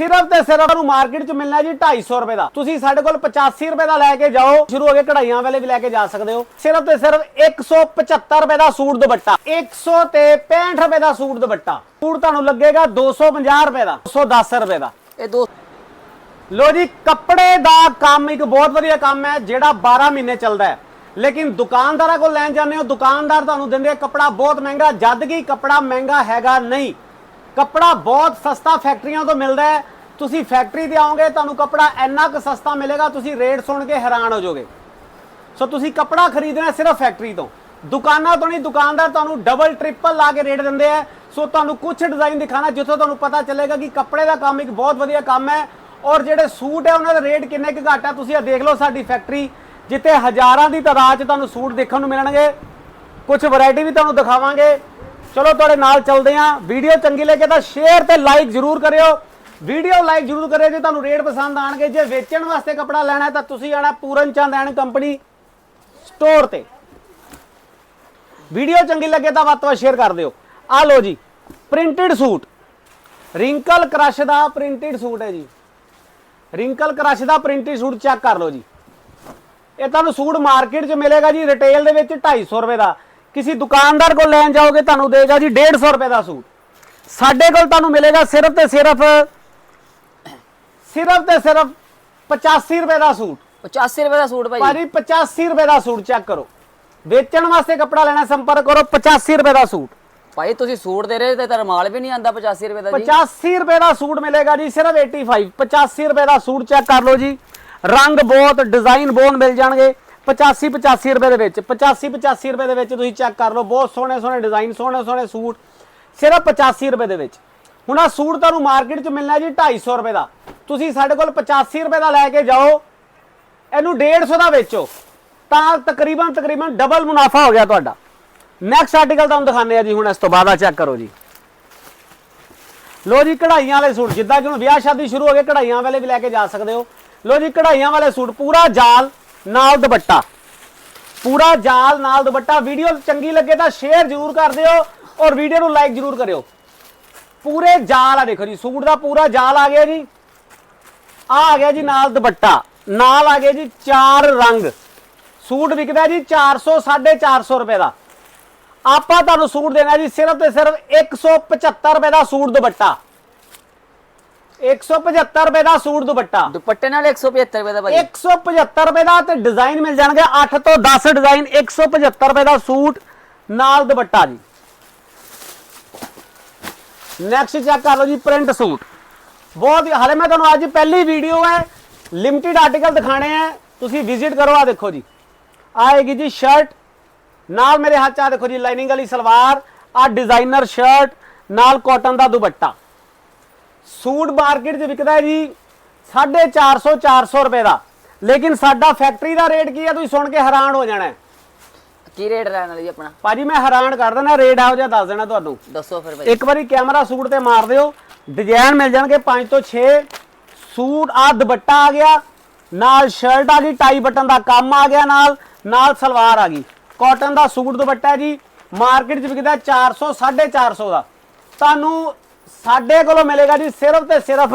ਸਿਰਫ ਤੇ ਸਿਰਫ ਨੂੰ ਮਾਰਕੀਟ 'ਚ ਮਿਲਣਾ ਜੀ 250 ਰੁਪਏ ਦਾ। ਤੁਸੀਂ ਸਾਡੇ ਕੋਲ 85 ਰੁਪਏ ਦਾ ਲੈ ਕੇ ਜਾਓ ਸ਼ੁਰੂ ਹੋ ਗਏ ਕਢਾਈਆਂ ਵਾਲੇ ਵੀ ਲੈ ਕੇ ਜਾ ਸਕਦੇ ਹੋ। ਸਿਰਫ ਤੇ ਸਿਰਫ 175 ਰੁਪਏ ਦਾ ਸੂਟ ਦੁਪੱਟਾ। 100 ਤੇ 65 ਰੁਪਏ ਦਾ ਸੂਟ ਦੁਪੱਟਾ। ਸੂਟ ਤੁਹਾਨੂੰ ਲੱਗੇਗਾ 250 ਰੁਪਏ ਦਾ 210 ਰੁਪਏ ਦਾ। ਇਹ ਦੋ ਲੋ ਜੀ ਕੱਪੜੇ ਦਾ ਕੰਮ ਇੱਕ ਬਹੁਤ ਵਧੀਆ ਕੰਮ ਹੈ ਜਿਹੜਾ 12 ਮਹੀਨੇ ਚੱਲਦਾ ਹੈ। ਲੇਕਿਨ ਦੁਕਾਨਦਾਰਾਂ ਕੋਲ ਲੈਣ ਜਾਂਦੇ ਹੋ ਦੁਕਾਨਦਾਰ ਤੁਹਾਨੂੰ ਦਿੰਦੇ ਕੱਪੜਾ ਬਹੁਤ ਮਹਿੰਗਾ ਜਦ ਕਿ ਕੱਪੜਾ ਮਹਿੰਗਾ ਹੈਗਾ ਨਹੀਂ। ਕੱਪੜਾ ਬਹੁਤ ਸਸਤਾ ਫੈਕਟਰੀਆਂ ਤੋਂ ਮਿਲਦਾ ਹੈ। ਤੁਸੀਂ ਫੈਕਟਰੀ ਤੇ ਆਓਗੇ, ਤੁਹਾਨੂੰ ਕੱਪੜਾ ਇੰਨਾ ਕੁ ਸਸਤਾ ਮਿਲੇਗਾ, ਤੁਸੀਂ ਰੇਟ ਸੁਣ ਕੇ ਹੈਰਾਨ ਹੋ ਜਾਓਗੇ। ਸੋ ਤੁਸੀਂ ਕੱਪੜਾ ਖਰੀਦਣਾ ਸਿਰਫ ਫੈਕਟਰੀ ਤੋਂ। ਦੁਕਾਨਾਂ ਤੋਂ ਨਹੀਂ, ਦੁਕਾਨਦਾਰ ਤੁਹਾਨੂੰ ਡਬਲ ਟ੍ਰਿਪਲ ਲਾ ਕੇ ਰੇਟ ਦਿੰਦੇ ਆ ਸੋ ਤੁਹਾਨੂੰ ਕੁਝ ਡਿਜ਼ਾਈਨ ਦਿਖਾਣਾ ਜਿੱਥੋਂ ਤੁਹਾਨੂੰ ਪਤਾ ਚੱਲੇਗਾ ਕਿ ਕੱਪੜੇ ਦਾ ਕੰਮ ਇੱਕ ਬਹੁਤ ਵਧੀਆ ਕੰਮ ਹੈ। ਔਰ ਜਿਹੜੇ ਸੂਟ ਹੈ, ਉਹਨਾਂ ਦਾ ਰੇਟ ਕਿੰਨੇ ਕੁ ਘੱਟ ਹੈ, ਤੁਸੀਂ ਇਹ ਦੇਖ ਲਓ ਸਾਡੀ ਫੈਕਟਰੀ, ਜਿੱਥੇ ਹਜ਼ਾਰਾਂ ਦੀ ਤਾਦਾਦ 'ਚ ਤੁਹਾਨੂੰ ਸੂਟ ਦੇਖਣ ਨੂੰ ਮਿਲਣਗੇ। ਕੁਝ ਵੈਰਾਈਟੀ ਵੀ ਤੁਹਾਨੂੰ ਦਿਖਾਵਾਂਗੇ। ਚਲੋ ਤੁਹਾਡੇ ਨਾਲ ਚੱਲਦੇ ਆਂ ਵੀਡੀਓ ਚੰਗੀ ਲੱਗੇ ਤਾਂ ਸ਼ੇਅਰ ਤੇ ਲਾਈਕ ਜ਼ਰੂਰ ਕਰਿਓ। ਵੀਡੀਓ ਲਾਈਕ ਜ਼ਰੂਰ ਕਰਿਓ, ਜੇ ਤੁਹਾਨੂੰ ਰੇਟ ਪਸੰਦ ਆਣਗੇ, ਜੇ ਵੇਚਣ ਵਾਸਤੇ ਕੱਪੜਾ ਲੈਣਾ ਹੈ ਤਾਂ ਤੁਸੀਂ ਆਣਾ Puran Chand and company store ਤੇ। ਵੀਡੀਓ ਚੰਗੀ ਲੱਗੇ ਤਾਂ ਵੱਧ ਤੋਂ ਵੱਧ ਸ਼ੇਅਰ ਕਰ ਦਿਓ। ਆ ਲਓ ਜੀ ਪ੍ਰਿੰਟਡ ਸੂਟ ਰਿੰਕਲ ਕ੍ਰਸ਼ ਦਾ ਪ੍ਰਿੰਟਡ ਸੂਟ ਹੈ ਜੀ। ਰਿੰਕਲ ਕ੍ਰਸ਼ ਦਾ ਪ੍ਰਿੰਟਡ ਸੂਟ ਚੈੱਕ ਕਰ ਲਓ ਜੀ। ਇਹ ਤੁਹਾਨੂੰ ਸੂਟ ਮਾਰਕੀਟ 'ਚ ਮਿਲੇਗਾ ਜੀ ਰਿਟੇਲ ਦੇ ਵਿੱਚ 250 ਰੁਪਏ ਦਾ। ਕਿਸੇ ਦੁਕਾਨਦਾਰ ਕੋਲ ਲੈਣ ਜਾਓਗੇ ਤੁਹਾਨੂੰ ਦੇਗਾ ਜੀ 150 ਰੁਪਏ ਦਾ ਸੂਟ। ਸਾਡੇ ਕੋਲ ਤੁਹਾਨੂੰ ਮਿਲੇਗਾ ਸਿਰਫ ਤੇ ਸਿਰਫ ਸਿਰਫ ਤੇ ਸਿਰਫ 85 ਰੁਪਏ ਦਾ ਸੂਟ। 85 ਰੁਪਏ ਦਾ ਸੂਟ ਭਾਈ। ਭਾਜੀ 85 ਰੁਪਏ ਦਾ ਸੂਟ ਚੈੱਕ ਕਰੋ। ਵੇਚਣ ਵਾਸਤੇ ਕੱਪੜਾ ਲੈਣਾ ਸੰਪਰਕ ਕਰੋ 85 ਰੁਪਏ ਦਾ ਸੂਟ। ਭਾਈ ਤੁਸੀਂ ਸੂਟ ਦੇ ਰਹੇ ਤੇ ਤਾਂ ਰਮਾਲ ਵੀ ਨਹੀਂ ਆਂਦਾ 85 ਰੁਪਏ ਦਾ ਜੀ। 85 ਰੁਪਏ ਦਾ ਸੂਟ ਮਿਲੇਗਾ ਜੀ ਸਿਰਫ 85 85 ਰੁਪਏ ਦਾ ਸੂਟ ਚੈੱਕ ਕਰ ਲਓ ਜੀ। ਰੰਗ ਬਹੁਤ ਡਿਜ਼ਾਈਨ ਬਹੁਤ ਮਿਲ ਜਾਣਗੇ। 85 85 ਰੁਪਏ ਦੇ ਵਿੱਚ 85 85 ਰੁਪਏ ਦੇ ਵਿੱਚ ਤੁਸੀਂ ਚੈੱਕ ਕਰ ਲਓ, ਬਹੁਤ ਸੋਹਣੇ ਸੋਹਣੇ ਡਿਜ਼ਾਈਨ ਸੋਹਣੇ ਸੋਹਣੇ ਸੂਟ, ਸਿਰਫ 85 ਰੁਪਏ ਦੇ ਵਿੱਚ। ਹੁਣ ਆ ਸੂਟ ਤੁਹਾਨੂੰ ਮਾਰਕੀਟ 'ਚ ਮਿਲਣਾ ਜੀ 250 ਰੁਪਏ ਦਾ। ਤੁਸੀਂ ਸਾਡੇ ਕੋਲ 85 ਰੁਪਏ ਦਾ ਲੈ ਕੇ ਜਾਓ, ਇਹਨੂੰ 150 ਦਾ ਵੇਚੋ, ਤਾਂ ਤਕਰੀਬਨ ਤਕਰੀਬਨ ਡਬਲ ਮੁਨਾਫਾ ਹੋ ਗਿਆ ਤੁਹਾਡਾ। ਨੈਕਸਟ ਆਰਟੀਕਲ ਤੁਹਾਨੂੰ ਦਿਖਾਉਂਦੇ ਆ ਜੀ ਹੁਣ ਇਸ ਤੋਂ ਬਾਅਦ ਆ ਚੈੱਕ ਕਰੋ ਜੀ। ਲੋ ਜੀ ਕਢਾਈਆਂ ਵਾਲੇ ਸੂਟ, ਜਿੱਦਾਂ ਕਿ ਹੁਣ ਵਿਆਹ ਸ਼ਾਦੀ ਸ਼ੁਰੂ ਹੋ ਗਏ ਕਢਾਈਆਂ ਵਾਲੇ ਵੀ ਲੈ ਕੇ ਜਾ ਸਕਦੇ ਹੋ। ਲੋ ਜੀ ਕਢਾਈਆਂ ਵਾਲੇ ਸੂਟ, ਪੂਰਾ ਜਾਲ ਨਾਲ ਦੁਪੱਟਾ। ਪੂਰਾ ਜਾਲ ਨਾਲ ਦੁਪੱਟਾ। ਵੀਡੀਓ ਚੰਗੀ ਲੱਗੇ ਤਾਂ ਸ਼ੇਅਰ ਜ਼ਰੂਰ ਕਰ ਦਿਓ ਔਰ ਵੀਡੀਓ ਨੂੰ ਲਾਈਕ ਜ਼ਰੂਰ ਕਰਿਓ। ਪੂਰੇ ਜਾਲ ਆ ਦੇਖੋ ਜੀ, ਸੂਟ ਦਾ ਪੂਰਾ ਜਾਲ ਆ ਗਿਆ ਜੀ। ਆ ਆ ਗਿਆ ਜੀ ਨਾਲ ਦੁਪੱਟਾ। ਨਾਲ ਆ ਗਿਆ ਜੀ ਚਾਰ ਰੰਗ। ਸੂਟ ਵਿਕਦਾ ਜੀ 400 450 ਰੁਪਏ ਦਾ। ਆਪਾਂ ਤੁਹਾਨੂੰ ਸੂਟ ਦੇਣਾ ਜੀ ਸਿਰਫ ਤੇ ਸਿਰਫ 175 ਰੁਪਏ ਦਾ ਸੂਟ ਦੁਪੱਟਾ। 175 ਰੁਪਏ ਦਾ ਸੂਟ ਦੁਪੱਟਾ। ਦੁਪੱਟੇ ਨਾਲ 175 ਰੁਪਏ ਦਾ ਭਾਈ 175 ਰੁਪਏ ਦਾ ਤੇ ਡਿਜ਼ਾਈਨ ਮਿਲ ਜਾਣਗੇ। 8 ਤੋਂ 10 ਡਿਜ਼ਾਈਨ 175 ਰੁਪਏ ਦਾ ਸੂਟ ਨਾਲ ਦੁਪੱਟਾ ਜੀ। ਨੈਕਸਟ ਚੈੱਕ ਕਰ ਲਓ ਜੀ ਪ੍ਰਿੰਟ ਸੂਟ। ਬਹੁਤ ਹਾਲੇ ਮੈਂ ਤੁਹਾਨੂੰ ਅੱਜ ਪਹਿਲੀ ਵੀਡੀਓ ਹੈ। ਲਿਮਟਿਡ ਆਰਟੀਕਲ ਦਿਖਾਣੇ ਆ ਤੁਸੀਂ ਵਿਜ਼ਿਟ ਕਰੋ ਆ ਦੇਖੋ ਜੀ। ਆਏਗੀ ਜੀ ਸ਼ਰਟ ਨਾਲ ਮੇਰੇ ਹੱਥ 'ਚ ਆ ਦੇਖੋ ਜੀ ਲਾਈਨਿੰਗ ਵਾਲੀ ਸਲਵਾਰ। ਆ ਡਿਜ਼ਾਈਨਰ ਸ਼ਰਟ ਨਾਲ ਕਾਟਨ ਦਾ ਦੁਪੱਟਾ। ਸੂਟ ਮਾਰਕੀਟ 'ਚ ਵਿਕਦਾ ਹੈ ਜੀ 450 400 ਰੁਪਏ ਦਾ। ਲੇਕਿਨ ਸਾਡਾ ਫੈਕਟਰੀ ਦਾ ਰੇਟ ਕੀ ਹੈ? ਤੁਸੀਂ ਸੁਣ ਕੇ ਹੈਰਾਨ ਹੋ ਜਾਣਾ। ਕੀ ਰੇਟ ਰਹਿਣ ਵਾਲੀ ਆਪਣਾ? ਭਾਜੀ ਮੈਂ ਹੈਰਾਨ ਕਰ ਦੇਣਾ ਰੇਟ ਇਹੋ ਜਿਹਾ ਦੱਸ ਦੇਣਾ ਤੁਹਾਨੂੰ। ਦੱਸੋ ਫਿਰ ਭਾਈ ਇੱਕ ਵਾਰੀ ਕੈਮਰਾ ਸੂਟ ਤੇ ਮਾਰ ਦਿਓ ਡਿਜ਼ਾਈਨ ਮਿਲ ਜਾਣਗੇ 5 ਤੋਂ 6 ਸੂਟ ਆ ਦੁਪੱਟਾ ਆ ਗਿਆ ਨਾਲ ਸ਼ਰਟ ਆ ਗਈ ਟਾਈ ਬਟਨ ਦਾ ਕੰਮ ਆ ਗਿਆ ਨਾਲ ਨਾਲ ਸਲਵਾਰ ਆ ਗਈ। ਕਾਟਨ ਦਾ ਸੂਟ ਦੁਪੱਟਾ ਜੀ ਮਾਰਕੀਟ 'ਚ ਵਿਕਦਾ 400 450 ਦਾ। ਤੁਹਾਨੂੰ ਸਾਡੇ ਕੋਲੋਂ ਮਿਲੇਗਾ ਜੀ ਸਿਰਫ ਤੇ ਸਿਰਫ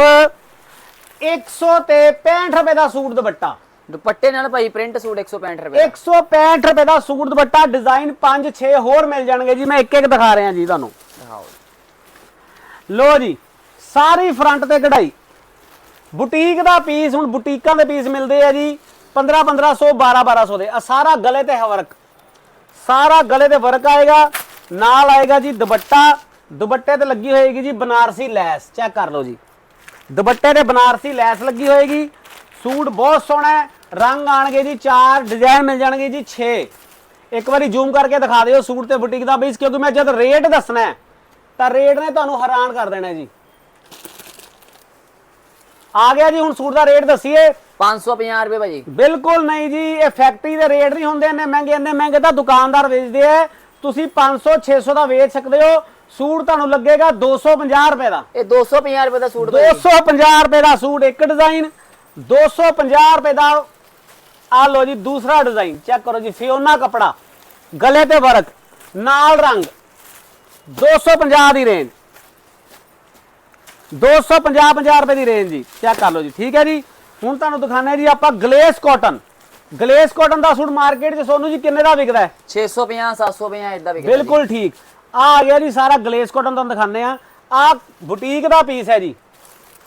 100 ਤੇ 65 ਰੁਪਏ ਦਾ ਸੂਟ ਦੁਪੱਟਾ। ਦੁਪੱਟੇ ਨਾਲ ਭਾਈ ਪ੍ਰਿੰਟ ਸੂਟ 165 ਰੁਪਏ ਦਾ। 165 ਰੁਪਏ ਦਾ ਸੂਟ ਦੁਪੱਟਾ ਡਿਜ਼ਾਈਨ 5 6 ਹੋਰ ਮਿਲ ਜਾਣਗੇ ਜੀ ਮੈਂ ਇੱਕ ਇੱਕ ਦਿਖਾ ਰਿਹਾ ਜੀ ਤੁਹਾਨੂੰ। ਦਿਖਾਓ ਲੋ ਜੀ ਸਾਰੀ ਫਰੰਟ ਤੇ ਕਢਾਈ। ਬੁਟੀਕ ਦਾ ਪੀਸ ਹੁਣ ਬੁਟੀਕਾਂ ਦੇ ਪੀਸ ਮਿਲਦੇ ਆ ਜੀ 15 1500 12 1200 ਦੇ। ਆ ਸਾਰਾ ਗਲੇ ਤੇ ਵਰਕ ਸਾਰਾ ਗਲੇ ਤੇ ਵਰਕ ਆਏਗਾ ਨਾਲ ਆਏਗਾ ਜੀ ਦੁਪੱਟਾ। ਦੁਪੱਟੇ ਤੇ ਲੱਗੀ ਹੋਏਗੀ ਜੀ ਬਨਾਰਸੀ ਲੈਸ ਚੈੱਕ ਕਰ ਲਓ ਜੀ। ਦੁਪੱਟੇ ਤੇ ਬਨਾਰਸੀ ਲੈਸ ਲੱਗੀ ਹੋਏਗੀ। ਸੂਟ ਬਹੁਤ ਸੋਹਣਾ ਹੈ ਰੰਗ ਆਣਗੇ ਜੀ ਚਾਰ ਡਿਜ਼ਾਈਨ ਮਿਲ ਜਾਣਗੇ ਜੀ 6 ਇੱਕ ਵਾਰੀ ਜ਼ੂਮ ਕਰਕੇ ਦਿਖਾ ਦਿਓ ਸੂਟ ਤੇ ਬੁਟੀਕ ਦਾ ਬੀਸ ਕਿਉਂਕਿ ਮੈਂ ਜਦ ਰੇਟ ਦੱਸਣਾ ਹੈ ਤਾਂ ਰੇਟ ਨੇ ਤੁਹਾਨੂੰ ਹੈਰਾਨ ਕਰ ਦੇਣਾ ਜੀ। ਆ ਗਿਆ ਜੀ ਹੁਣ ਸੂਟ ਦਾ ਰੇਟ ਦੱਸੀਏ। 550 ਰੁਪਏ ਭਾਜੀ। ਬਿਲਕੁਲ ਨਹੀਂ ਜੀ ਇਹ ਫੈਕਟਰੀ ਦੇ ਰੇਟ ਨਹੀਂ ਹੁੰਦੇ ਇੰਨੇ ਮਹਿੰਗੇ ਇੰਨੇ ਮਹਿੰਗੇ ਤਾਂ ਦੁਕਾਨਦਾਰ ਵੇਚਦੇ ਆ। ਤੁਸੀਂ 500 600 ਦਾ ਵੇਚ ਸਕਦੇ ਹੋ। ਸੂਟ ਤੁਹਾਨੂੰ ਲੱਗੇਗਾ 250 ਰੁਪਏ ਦਾ। ਇਹ 250 ਰੁਪਏ ਦਾ ਸੂਟ ਭਾਜੀ 250 ਰੁਪਏ ਦਾ ਸੂਟ ਇੱਕ ਡਿਜ਼ਾਈਨ 250 ਰੁਪਏ ਦਾ ਆ ਲੋ ਜੀ ਦੂਸਰਾ ਡਿਜ਼ਾਈਨ ਚੈੱਕ ਕਰੋ ਜੀ ਫਿਓਨਾ ਕਪੜਾ ਗਲੇ ਤੇ ਵਰਕ ਨਾਲ ਰੰਗ 250 ਦੀ ਰੇਂਜ 250 50 ਰੁਪਏ ਦੀ ਰੇਂਜ ਜੀ ਚੈੱਕ ਕਰ ਲਓ ਜੀ ਠੀਕ ਹੈ ਜੀ? ਹੁਣ ਤੁਹਾਨੂੰ ਦਿਖਾਣਾ ਜੀ ਆਪਾਂ ਗਲੇਸ ਕਾਟਨ। ਗਲੇਸ ਕਾਟਨ ਦਾ ਸੂਟ ਮਾਰਕੀਟ 'ਚ ਸੋਨੂੰ ਜੀ ਕਿੰਨੇ ਦਾ ਵਿਕਦਾ ਹੈ? 650 750 ਇਦਾਂ ਵੀ ਬਿਲਕੁਲ ਠੀਕ। ਆ ਆ ਗਿਆ ਜੀ ਸਾਰਾ ਗਲੇਸ ਕਾਟਨ ਤੁਹਾਨੂੰ ਦਿਖਾਣੇ ਆ ਆ ਬੁਟੀਕ ਦਾ ਪੀਸ ਹੈ ਜੀ।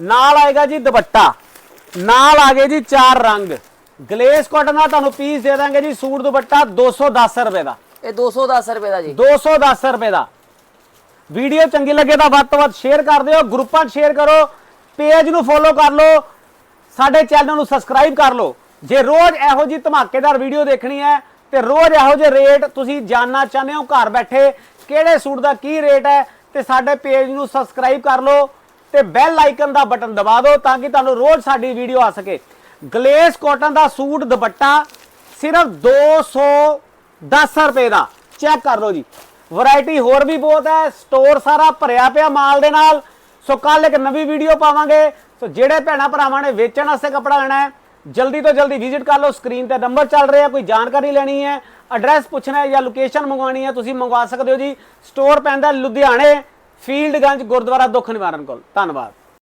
ਨਾਲ ਆਏਗਾ ਜੀ ਦੁਪੱਟਾ। ਨਾਲ ਆ ਗਏ ਜੀ ਚਾਰ ਰੰਗ। ਗਲੇਸ ਕਾਟਨ ਦਾ ਤੁਹਾਨੂੰ ਪੀਸ ਦੇ ਦਾਂਗੇ ਜੀ ਸੂਟ ਦੁਪੱਟਾ 210 ਰੁਪਏ ਦਾ। ਇਹ 210 ਰੁਪਏ ਦਾ ਜੀ। 210 ਰੁਪਏ ਦਾ। ਵੀਡੀਓ ਚੰਗੀ ਲੱਗੇ ਤਾਂ ਵੱਧ ਤੋਂ ਵੱਧ ਸ਼ੇਅਰ ਕਰ ਦਿਓ ਗਰੁੱਪਾਂ 'ਚ ਸ਼ੇਅਰ ਕਰੋ ਪੇਜ ਨੂੰ ਫੋਲੋ ਕਰ ਲਓ ਸਾਡੇ ਚੈਨਲ ਨੂੰ ਸਬਸਕ੍ਰਾਈਬ ਕਰ ਲਓ। ਜੇ ਰੋਜ਼ ਇਹੋ ਜੀ ਧਮਾਕੇਦਾਰ ਵੀਡੀਓ ਦੇਖਣੀ ਹੈ ਤੇ ਰੋਜ਼ ਇਹੋ ਜਿਹੇ ਰੇਟ ਤੁਸੀਂ ਜਾਨਣਾ ਚਾਹੁੰਦੇ ਹੋ ਘਰ ਬੈਠੇ ਕਿਹੜੇ ਸੂਟ ਦਾ ਕੀ ਰੇਟ ਹੈ ਤੇ ਸਾਡੇ ਪੇਜ ਨੂੰ ਸਬਸਕ੍ਰਾਈਬ ਕਰ ਲਓ ਤੇ ਬੈਲ ਆਈਕਨ ਦਾ ਬਟਨ ਦਬਾ ਦਿਓ ਤਾਂ ਕਿ ਤੁਹਾਨੂੰ ਰੋਜ਼ ਸਾਡੀ ਵੀਡੀਓ ਆ ਸਕੇ। ਗਲੇਸ ਕਾਟਨ ਦਾ ਸੂਟ ਦੁਪੱਟਾ ਸਿਰਫ 210 ਰੁਪਏ ਦਾ। ਚੈੱਕ ਕਰ ਲਓ ਜੀ। ਵੈਰਾਈਟੀ ਹੋਰ ਵੀ ਬਹੁਤ ਹੈ। ਸਟੋਰ ਸਾਰਾ ਭਰਿਆ ਪਿਆ ਮਾਲ ਦੇ ਨਾਲ। ਸੋ ਕੱਲ ਇੱਕ ਨਵੀਂ ਵੀਡੀਓ ਪਾਵਾਂਗੇ। ਸੋ ਜਿਹੜੇ ਭੈਣਾ ਭਰਾਵਾਂ ਨੇ ਵੇਚਣ ਵਾਸਤੇ ਕੱਪੜਾ ਲੈਣਾ ਹੈ ਜਲਦੀ ਤੋਂ ਜਲਦੀ ਵਿਜ਼ਿਟ ਕਰ ਲਓ ਸਕਰੀਨ ਤੇ ਨੰਬਰ ਚੱਲ ਰਿਹਾ, ਕੋਈ ਜਾਣਕਾਰੀ ਲੈਣੀ ਹੈ ਐਡਰੈਸ ਪੁੱਛਣਾ ਹੈ ਜਾਂ ਲੋਕੇਸ਼ਨ ਮੰਗਵਾਉਣੀ ਹੈ, ਤੁਸੀਂ ਮੰਗਵਾ ਸਕਦੇ ਹੋ ਜੀ। ਸਟੋਰ ਪੈਂਦਾ ਲੁਧਿਆਣੇ ਫੀਲਡਗੰਜ ਗੁਰਦੁਆਰਾ ਦੁੱਖ ਨਿਵਾਰਨ ਕੋਲ। ਧੰਨਵਾਦ।